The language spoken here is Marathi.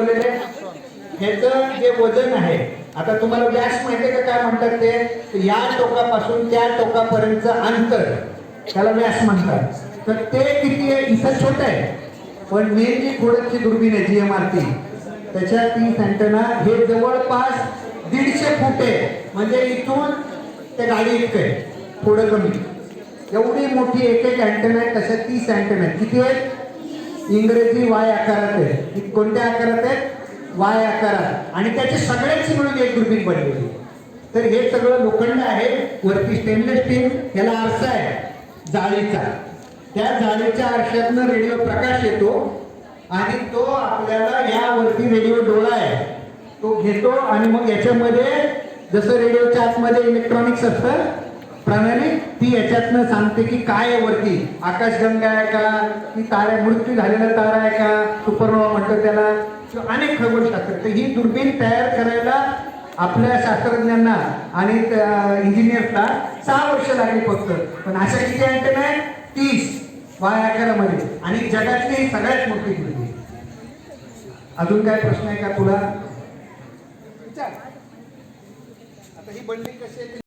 बनवलेले ह्याचं जे वजन आहे आता तुम्हाला व्यास माहितीये का काय म्हणतात ते? या टोकापासून त्या टोकापर्यंत अंतर त्याला व्यास म्हणतात. तर ते किती आहे? इथं छोट आहे. पण मेन जी खोडकची दुर्बीण आहे जी एम आर टी त्याच्या ती अँटेना हे जवळपास दीडशे फूट आहे. म्हणजे इथून त्या गाडी इतकं आहे थोडं कमी. एवढी मोठी एक एक अँटन आहे तशा तीस अँटन आहेत. किती आहेत? इंग्रजी वाय आकारात आहे. की कोणत्या आकारात आहेत वाय आकारात. आणि त्याचे सगळ्यांची मिळून एक दुर्बीण बनलेली तर हे सगळं लोखंड आहे. वरती स्टेनलेस स्टील याला आरसा आहे. जाळीचा. त्या जाळीच्या आरशातनं रेडिओ प्रकाश येतो. आणि तो आपल्याला यावरती रेडिओ डोळा आहे. तो घेतो आणि मग याच्यामध्ये जसं रेडिओच्या आतमध्ये इलेक्ट्रॉनिक्स असतं प्रणाली ती याच्यातनं सांगते की काय आहे वरती? आकाशगंगा आहे का? की ताऱ्या मृत्यू झालेला तारा आहे का? सुपरनोवा म्हणतो त्याला. किंवा अनेक खगोलशास्त्र तर ही दुर्बीण तयार करायला आपल्या शास्त्रज्ञांना आणि इंजिनियर्सला सहा वर्ष लागली फक्त. पण अशा किती अँटेना आहे तीस. वाय आकारामध्ये आणि जगातली सगळ्यात मोठी दुर्बीण. अजून काय प्रश्न आहे का तुला? विचार. आता ही बंडी कशी आहे